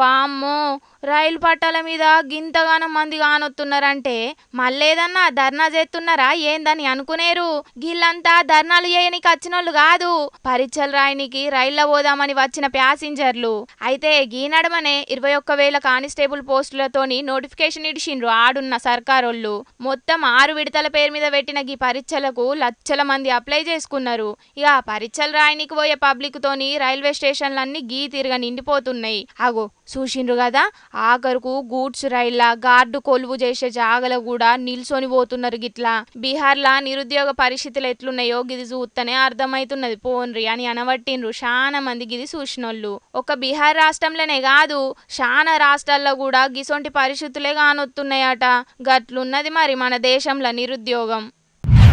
vamos. రైలు పట్టాల మీద గింతగానం మంది కానొత్తున్నారంటే మళ్ళేదన్నా ధర్నా చేస్తున్నారా ఏందని అనుకునేరు. గిల్లంతా ధర్నాలు చేయనికి వచ్చినోళ్ళు కాదు. పరీక్షలు రాయనికి రైల్లో పోదామని వచ్చిన ప్యాసింజర్లు. అయితే గీ నడమనే ఇరవై ఒక్క వేల కానిస్టేబుల్ పోస్టులతోని నోటిఫికేషన్ ఇడిచిండ్రు ఆడున్న సర్కారోళ్ళు. మొత్తం ఆరు విడతల పేరు మీద పెట్టిన గీ పరీక్షలకు లక్షల మంది అప్లై చేసుకున్నారు. ఇక పరీక్షలు రాయనికి పోయే పబ్లిక్ తోని రైల్వే స్టేషన్లన్నీ గీ తిరగ నిండిపోతున్నాయి. అగో చూసిండ్రు కదా? ఆఖరుకు గూడ్స్ రైళ్ళ గార్డు కొలువు చేసే జాగల కూడా నిల్చొని పోతున్నారు గిట్లా. బీహార్లా నిరుద్యోగ పరిస్థితులు ఎట్లున్నాయో గిది చూస్తేనే అర్థమైతున్నది. పోన్రి అని అనబట్టిండ్రు చాలా మంది గిది చూసినోళ్ళు. ఒక బీహార్ రాష్ట్రంలోనే కాదు చాలా రాష్ట్రాల్లో కూడా గిసొంటి పరిస్థితులే కానొత్తున్నాయట గట్లున్నది మరి మన దేశంలో నిరుద్యోగం.